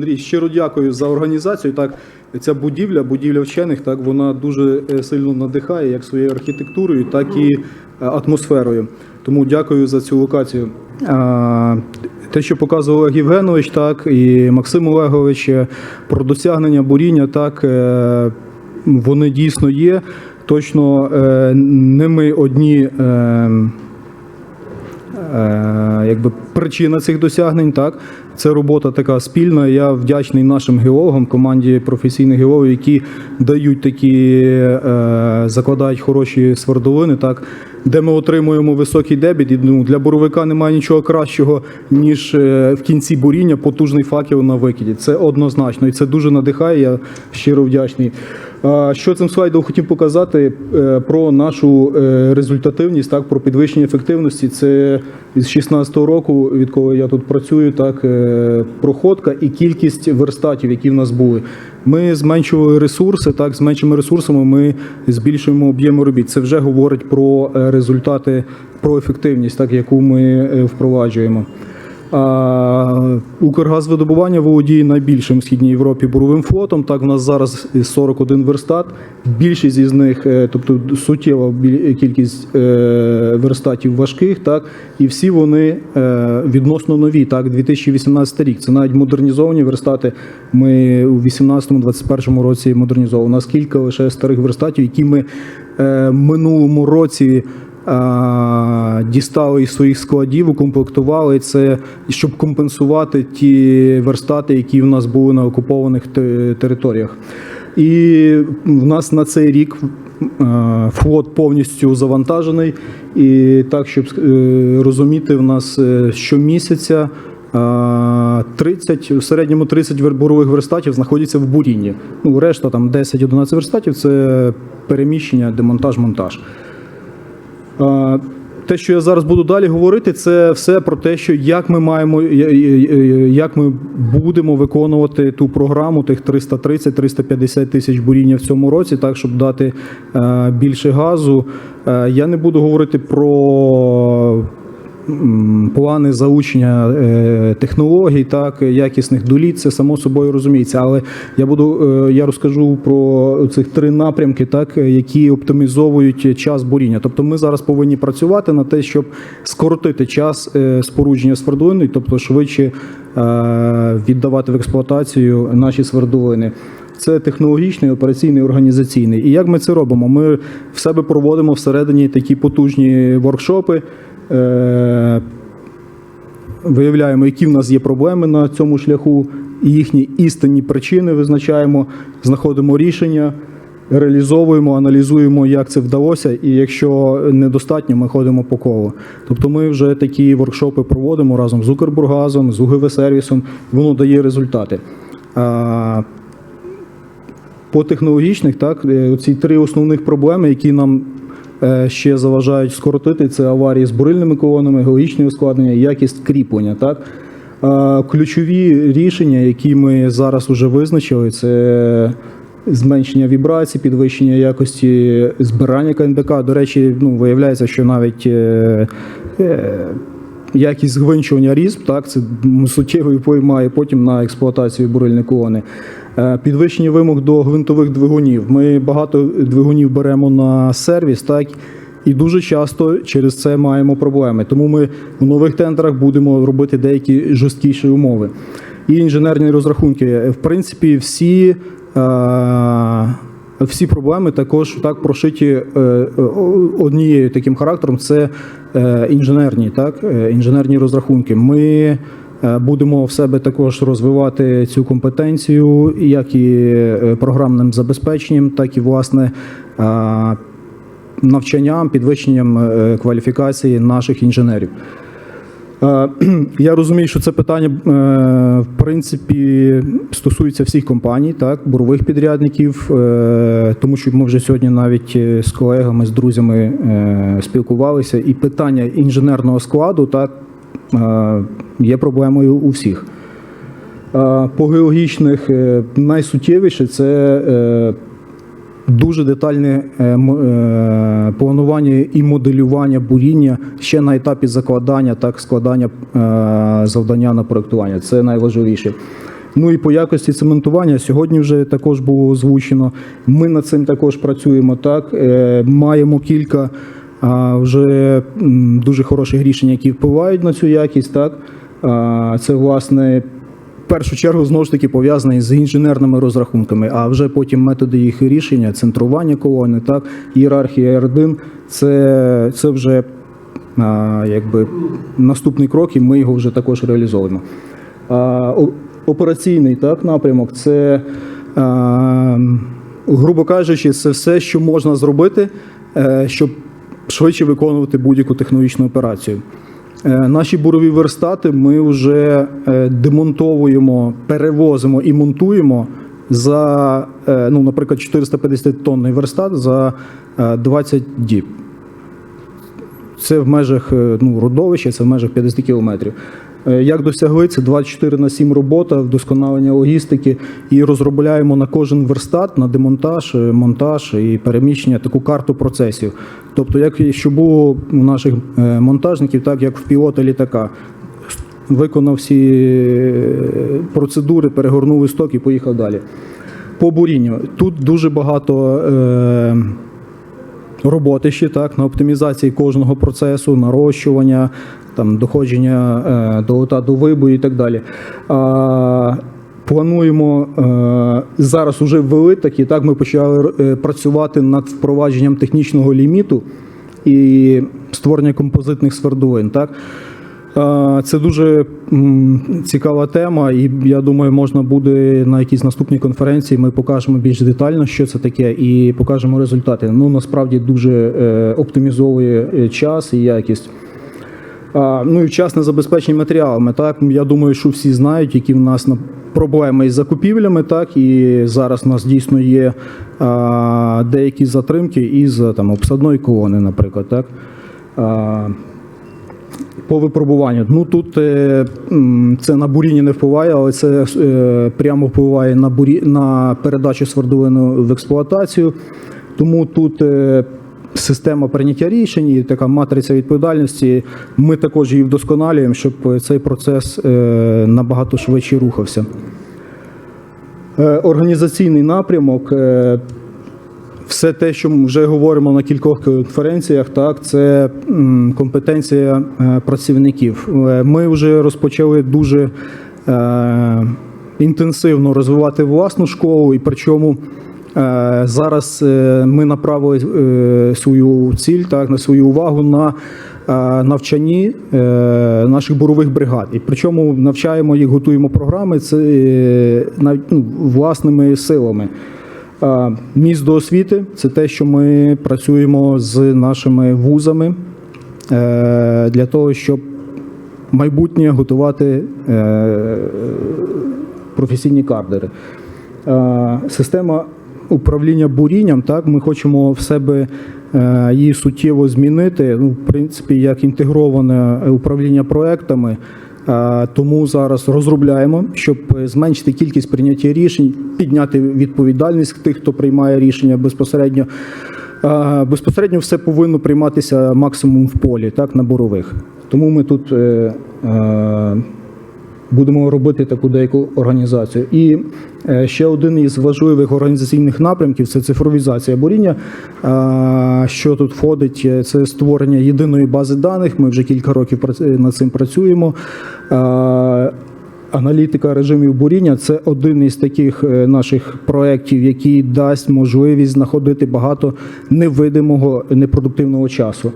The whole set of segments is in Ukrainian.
Андрій, щиро дякую за організацію. Так, ця будівля, будівля вчених, так вона дуже е, сильно надихає як своєю архітектурою, так і е, атмосферою. Тому дякую за цю локацію. Те, що показував Євгенович, так і Максим Олегович е, про досягнення буріння, так вони дійсно є. Точно не ми одні. якби причина цих досягнень. Так, це робота така спільна. Я вдячний нашим геологам, команді професійних геологів, які дають такі, е, закладають хороші свердловини, так, де ми отримуємо високий дебіт. І ну, для боровика немає нічого кращого, ніж е, в кінці буріння потужний факел на викиді. Це однозначно, і це дуже надихає. Я щиро вдячний. Що цим слайдом хотів показати е, про нашу е, результативність, так про підвищення ефективності. Це з 16-го року, відколи я тут працюю, так е, проходка і кількість верстатів, які в нас були. Ми зменшували ресурси. Так, з меншими ресурсами ми збільшуємо об'єми робіт. Це вже говорить про результати, про ефективність, так яку ми впроваджуємо. Укргазвидобування володіє найбільшим в східній Європі буровим флотом. Так, в нас зараз 41 верстат. Більшість із них, е, тобто суттєва кількість е, верстатів важких, так, і всі вони е, відносно нові. Так, 2018 рік. Це навіть модернізовані верстати. Ми у 2018-2021 році модернізовували. У нас кілька лише старих верстатів, які ми минулому році. А, Дістали із своїх складів, укомплектували це, щоб компенсувати ті верстати, які в нас були на окупованих територіях. І в нас на цей рік е, флот повністю завантажений. І так, щоб е, розуміти, в нас е, щомісяця е, 30, в середньому 30 вер- бурових верстатів знаходяться в бурінні. Ну, решта там 10-11 верстатів це переміщення, демонтаж, монтаж. Те, що я зараз буду далі говорити, це все про те, що як ми маємо, як ми будемо виконувати ту програму тих 330-350 тисяч буріння в цьому році, так щоб дати е, більше газу. Е, Я не буду говорити про плани залучення е, технологій, так якісних доліт, це само собою розуміється. Але я буду е, я розкажу про цих три напрямки, так які оптимізовують час буріння. Тобто, ми зараз повинні працювати на те, щоб скоротити час е, спорудження свердловини, тобто швидше віддавати в експлуатацію наші свердловини. Це технологічний, операційний, організаційний. І як ми це робимо? Ми в себе проводимо всередині такі потужні воркшопи. Виявляємо, які в нас є проблеми на цьому шляху, і їхні істинні причини визначаємо, знаходимо рішення, реалізовуємо, аналізуємо, як це вдалося, і якщо недостатньо, ми ходимо по колу. Тобто ми вже такі воркшопи проводимо разом з Укрбургазом, з УГВ сервісом, воно дає результати. По технологічних, так, е, ці три основних проблеми, які нам ще заважають скоротити, це аварії з бурильними колонами, геологічні ускладнення, якість кріплення. Так. Е, Ключові рішення, які ми зараз вже визначили, це зменшення вібрацій, підвищення якості збирання КНБК. До речі, ну, виявляється, що навіть е, е, якість згвинчування різьб, так, це суттєвий вплив має потім на експлуатацію бурильної колони. Е, Підвищення вимог до гвинтових двигунів. Ми багато двигунів беремо на сервіс, так, і дуже часто через це маємо проблеми. Тому ми в нових тендерах будемо робити деякі жорсткіші умови. І інженерні розрахунки. В принципі, всі. е, всі проблеми також так прошиті е, однією таким характером це інженерні, так, інженерні розрахунки. Ми будемо в себе також розвивати цю компетенцію, як і е, програмним забезпеченням, так і власне е, навчанням, підвищенням е, кваліфікації наших інженерів. Е, Я розумію, що це питання е, в принципі стосується всіх компаній, так, бурових підрядників, е, тому що ми вже сьогодні навіть е, з колегами, з друзями е, спілкувалися, і питання інженерного складу так, е, є проблемою у всіх. По геологічних е, найсуттєвіше це е, дуже детальне е, планування і моделювання буріння ще на етапі закладання, так складання завдання на проектування. Це найважливіше. Ну і по якості цементування сьогодні вже також було озвучено. Ми над цим також працюємо. Так маємо кілька вже дуже хороших рішень, які впливають на цю якість. Так це власне. В першу чергу знову ж таки пов'язаний з інженерними розрахунками, а вже потім методи їх рішення, центрування колони, так, ієрархія R1 – це, це вже якби наступний крок, і ми його вже також реалізовуємо. Операційний так, напрямок це, грубо кажучи, це все, що можна зробити, е, щоб швидше виконувати будь-яку технологічну операцію. Е, Наші бурові верстати ми вже е, демонтовуємо, перевозимо і монтуємо за, е, ну, наприклад, 450 тонний верстат за е, 20 діб. Це в межах ну, родовища, це в межах 50 кілометрів. Е, Як досягли, це 24 на 7 робота, вдосконалення логістики і розробляємо на кожен верстат, на демонтаж, е, монтаж і переміщення таку карту процесів. Тобто, як що було у наших е, монтажників, так як в пілота літака. Виконав всі процедури, перегорнув листок і поїхав далі. По бурінню. Тут дуже багато. Е, роботи ще так на оптимізації кожного процесу, нарощування, там доходження е, до лота до вибою і так далі. Плануємо е, зараз уже ввели такі. Так ми почали е, працювати над впровадженням технічного ліміту і створення композитних свердловин. Так це дуже цікава тема, і я думаю, можна буде на якійсь наступній конференції. Ми покажемо більш детально, що це таке, і покажемо результати. Ну насправді дуже оптимізовує час і якість. Ну і вчасне забезпечення матеріалами. Так я думаю, що всі знають, які в нас на проблеми із закупівлями. Так і зараз у нас дійсно є деякі затримки із там обсадної колони, наприклад. Так. По випробуванню. Ну тут е, це на буріння не впливає, але це е, прямо впливає на бурі на передачу свердловини в експлуатацію. Тому тут е, система прийняття рішень і така матриця відповідальності. Ми також її вдосконалюємо, щоб цей процес е, набагато швидше рухався. Е, Організаційний напрямок. е, все те, що ми вже говоримо на кількох конференціях, так це компетенція працівників. Ми вже розпочали дуже інтенсивно розвивати власну школу, і причому зараз е, ми направили е, свою ціль, так на свою увагу на е, навчанні е, наших бурових бригад. І причому навчаємо їх, готуємо програми це е, ну, власними силами. Міст до освіти це те, що ми працюємо з нашими вузами е, для того, щоб майбутнє готувати е, професійні кадри. Е, Система управління бурінням, так, ми хочемо в себе е, її суттєво змінити. Ну, в принципі, як інтегроване управління проектами. Тому зараз розробляємо, щоб зменшити кількість прийняття рішень, підняти відповідальність тих, хто приймає рішення безпосередньо. Безпосередньо все повинно прийматися максимум в полі, так, на борових. Тому ми тут е, е, будемо робити таку деяку організацію. І е, ще один із важливих організаційних напрямків це цифровізація буріння. Е, Що тут входить? Е, Це створення єдиної бази даних. Ми вже кілька років над цим працюємо. Е, Аналітика режимів буріння це один із таких е, наших проєктів, який дасть можливість знаходити багато невидимого непродуктивного часу.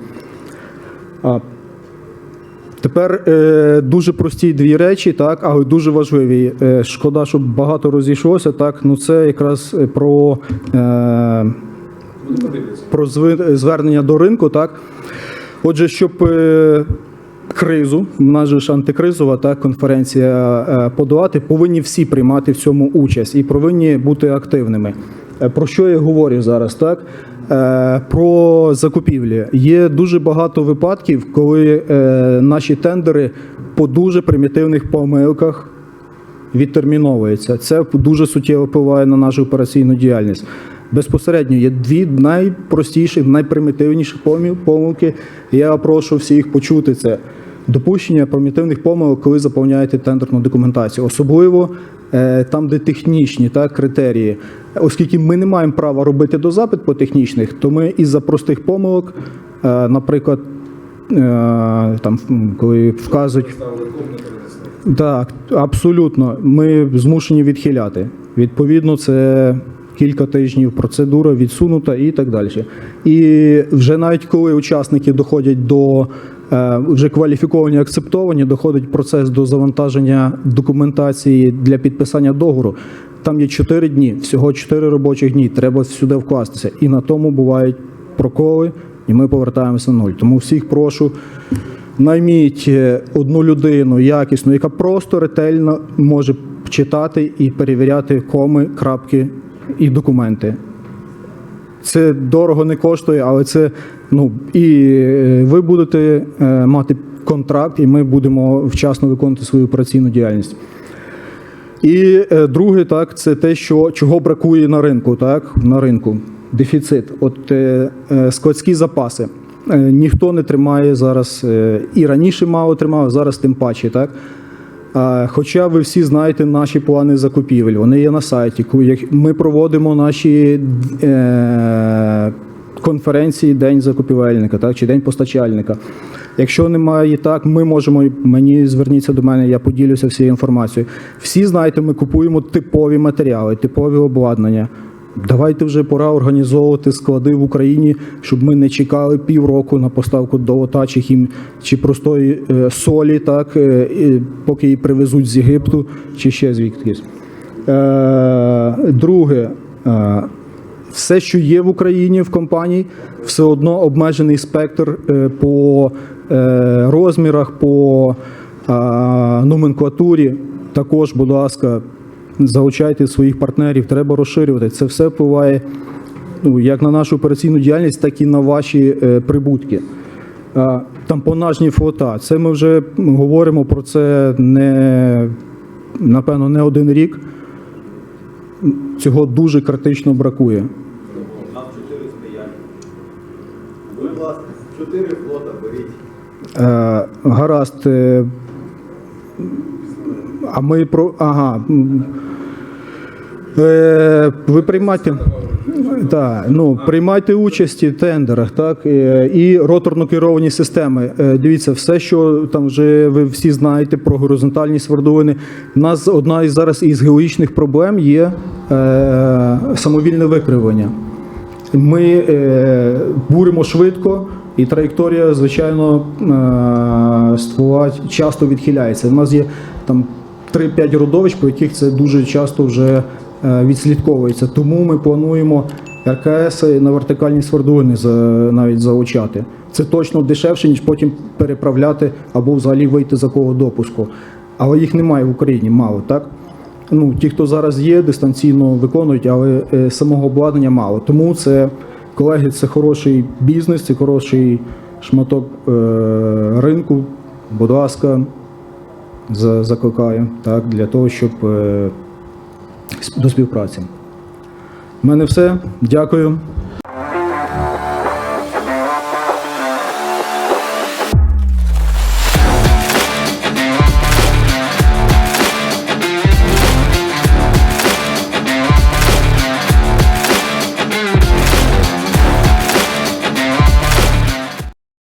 Тепер е, дуже прості дві речі, так, але дуже важливі. Е, шкода, щоб багато розійшлося. Так, ну це якраз е, про, е, про звернення до ринку. Так. Отже, щоб е, кризу, в нас же ж антикризова так, конференція е, подолати, повинні всі приймати в цьому участь і повинні бути активними. Е, Про що я говорю зараз? Так? Е, Про закупівлі. Є дуже багато випадків, коли е, наші тендери по дуже примітивних помилках відтерміновуються. Це дуже суттєво впливає на нашу операційну діяльність. Безпосередньо є дві найпростіші, найпримітивніші помилки. Я прошу всіх почути це. Допущення примітивних помилок, коли заповняєте тендерну документацію. Особливо там, де технічні так, критерії. Оскільки ми не маємо права робити дозапит по технічних, то ми із-за простих помилок, е, наприклад, е, там, коли вказують. Так, абсолютно. Ми змушені відхиляти. Відповідно, це кілька тижнів процедура відсунута і так далі. І вже навіть коли учасники доходять до е, вже кваліфіковані, акцептовані, доходить процес до завантаження документації для підписання договору. Там є 4 дні, всього 4 робочих дні. Треба сюди вкластися. І на тому бувають проколи, і ми повертаємося на нуль. Тому всіх прошу. Найміть е, одну людину якісну, яка просто ретельно може читати і перевіряти коми, крапки і документи. Це дорого не коштує, але це ну і е, ви будете е, мати контракт, і ми будемо вчасно виконувати свою операційну діяльність. І е, друге, так, це те, що чого бракує на ринку, так, на ринку. Дефіцит. От е, складські запаси. Е, ніхто не тримає зараз, е, і раніше мало тримав, зараз тим паче, так. Хоча ви всі знаєте наші плани закупівель, вони є на сайті. Ми проводимо наші е, конференції День закупівельника так, чи День постачальника. Якщо немає так, ми можемо, мені зверніться до мене, я поділюся всією інформацією. Всі знаєте, ми купуємо типові матеріали, типові обладнання. Давайте вже пора організовувати склади в Україні, щоб ми не чекали півроку на поставку долота чи хім чи простої е, солі, так е, поки її привезуть з Єгипту чи ще звідкись. Е, друге, все, що є в Україні в компанії, все одно обмежений спектр по розмірах, по номенклатурі. Також, будь ласка, залучайте своїх партнерів, треба розширювати. Це все впливає ну, як на нашу операційну діяльність, так і на ваші е, прибутки. Тампонажні флота. Це ми вже говоримо про це не напевно не один рік. Цього дуже критично бракує. Нам чотири стоять. Будь ласка, чотири флота беріть. Е, гаразд. Е, а ми про. Ага. Е, ви приймайте. Так, ну, приймайте участь в тендерах, так, е, і роторно керовані системи. Е, Дивіться, все, що там вже ви всі знаєте про горизонтальні свердловини. У нас одна із зараз із геологічних проблем є е, самовільне викривлення. Ми е, буримо швидко, і траєкторія, звичайно, часто відхиляється. У нас є там 3-5 родовищ, по яких це дуже часто вже відслідковується. Тому ми плануємо РКС на вертикальні свердловини за, навіть залучати. Це точно дешевше, ніж потім переправляти або взагалі вийти за кого допуску. Але їх немає в Україні, мало, так? ну, ті, хто зараз є, дистанційно виконують, але е, самого обладнання мало. Тому це, колеги, це хороший бізнес, це хороший шматок е, ринку. Будь ласка, закликаю так, для того, щоб е, до співпраці. У мене все. Дякую.